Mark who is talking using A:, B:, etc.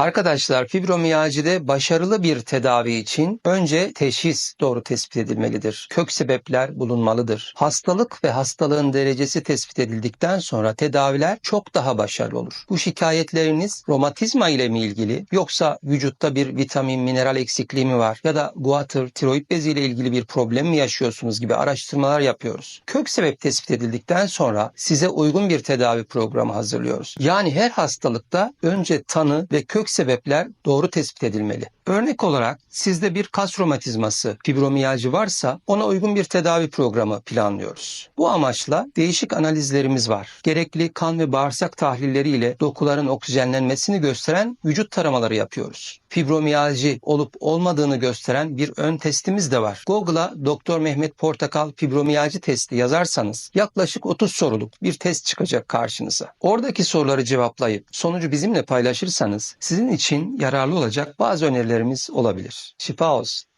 A: Arkadaşlar fibromiyajide başarılı bir tedavi için önce teşhis doğru tespit edilmelidir. Kök sebepler bulunmalıdır. Hastalık ve hastalığın derecesi tespit edildikten sonra tedaviler çok daha başarılı olur. Bu şikayetleriniz romatizma ile mi ilgili yoksa vücutta bir vitamin mineral eksikliği mi var ya da guatr tiroid bezi ile ilgili bir problem mi yaşıyorsunuz gibi araştırmalar yapıyoruz. Kök sebep tespit edildikten sonra size uygun bir tedavi programı hazırlıyoruz. Yani her hastalıkta önce tanı ve kök sebepler doğru tespit edilmeli. Örnek olarak sizde bir kas romatizması, fibromiyacı varsa ona uygun bir tedavi programı planlıyoruz. Bu amaçla değişik analizlerimiz var. Gerekli kan ve bağırsak tahlilleri ile dokuların oksijenlenmesini gösteren vücut taramaları yapıyoruz. Fibromiyalji olup olmadığını gösteren bir ön testimiz de var. Google'a Doktor Mehmet Portakal fibromiyalji testi yazarsanız yaklaşık 30 soruluk bir test çıkacak karşınıza. Oradaki soruları cevaplayıp sonucu bizimle paylaşırsanız sizin için yararlı olacak bazı önerilerimiz olabilir. Şifa olsun.